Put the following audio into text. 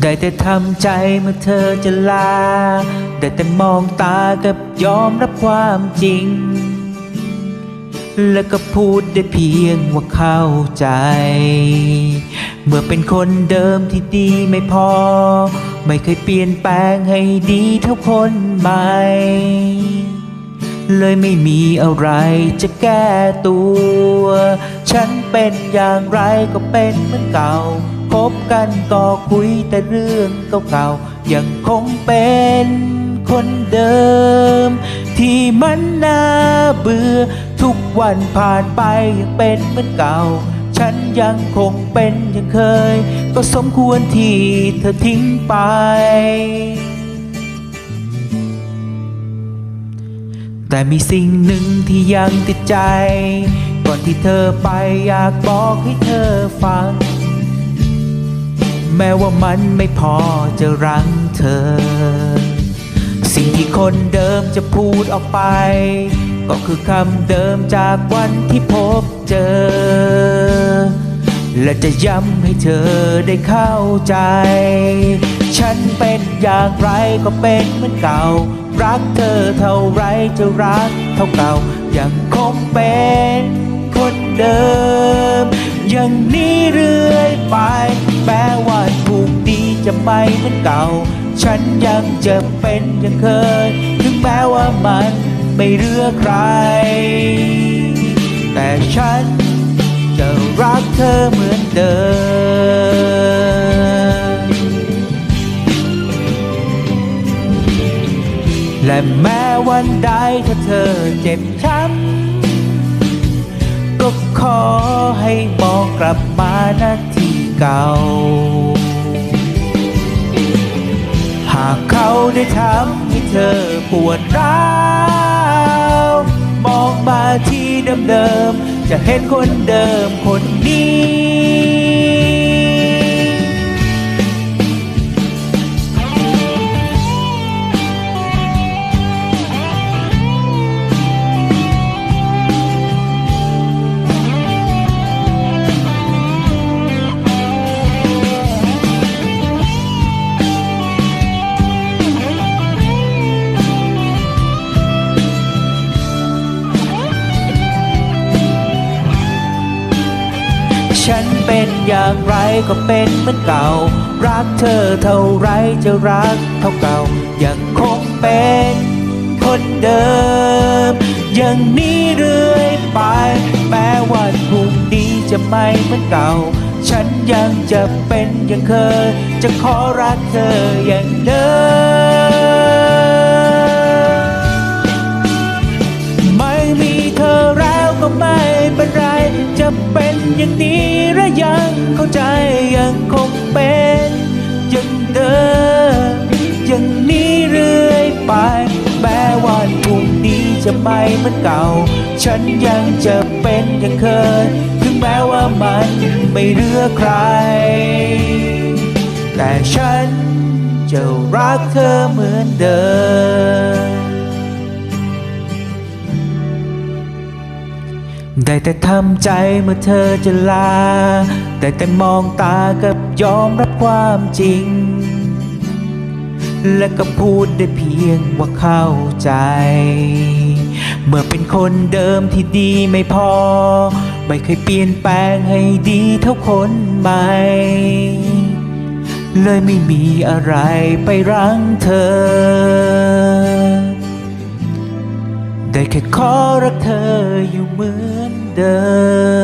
ได้แต่ทำใจเมื่อเธอจะลา ได้แต่มองตากับยอมรับความจริง แล้วก็พูดได้เพียงว่าเข้าใจ เมื่อเป็นคนเดิมที่ดีไม่พอ ไม่เคยเปลี่ยนแปลงให้ดีเท่าคนใหม่ เลยไม่มีอะไรจะแก้ตัว ฉันเป็นอย่างไรก็เป็นเหมือนเก่าพบกันก็คุยแต่เรื่องเก่าๆ ยังคงเป็นคนเดิม ที่มันน่าเบื่อ ทุกวันผ่านไปยังเป็นเหมือนเก่า ฉันยังคงเป็นอย่างเคย ก็สมควรที่เธอทิ้งไป แต่มีสิ่งหนึ่งที่ยังติดใจ ก่อนที่เธอไปอยากบอกให้เธอฟัง แม้ว่ามันไม่พอจะรั้งเธอ สิ่งที่คนเดิมจะพูดออกไป ก็คือคำเดิมจากวันที่พบเจอ และจะย้ำให้เธอได้เข้าใจ ฉันเป็นอย่างไรก็เป็นเหมือนเก่า รักเธอเท่าไรจะรักเท่าเก่า ยังคงเป็นคนเดิม อย่างนี้เรื่อยไปแม้ว่าถูกดีจะไม่เหมือนเก่า ฉันยังจะเป็นอย่างเคย ถึงแม้ว่ามันไม่เลือกใคร แต่ฉัน จะรักเธอเหมือนเดิม และแม้วันใดถ้าเธอเจ็บช้ำก็ขอให้มองกลับมานาทีเก่า หากเขาได้ทำให้เธอปวดร้าว มองมาที่เดิมๆ จะเห็นคนเดิมคนนี้ เป็นอย่างไรก็เป็นเหมือนเก่า รักเธอเท่าไรจะรักเท่าเก่า ยังคงเป็นคนเดิม อย่างนี้เรื่อยไป แม้ว่าพรุ่งนี้จะไม่เหมือนเก่า ฉันยังจะเป็นอย่างเคย จะขอรักเธออย่างเดิม ไม่มีเธอแล้วก็ไม่เป็นไร จะเป็นอย่างนี้หรือยังเข้าใจยังคงเป็นอย่างเดิมอย่างนี้เรื่อยไป แม้วันพรุ่งนี้จะไม่เหมือนเก่า ฉันยังจะเป็นอย่างเคยถึงแม้ว่ามันไม่เหลือใคร แต่ฉันจะรักเธอเหมือนเดิม ได้แต่ทำใจเมื่อเธอจะลาได้แต่มองตากับยอมรับความจริง และก็พูดได้เพียงว่าเข้าใจ เมื่อเป็นคนเดิมที่ดีไม่พอ ไม่เคยเปลี่ยนแปลงให้ดีเท่าคนใหม่ เลยไม่มีอะไรไปรั้งเธอ ได้แค่ขอรักเธออยู่เหมือนเดิม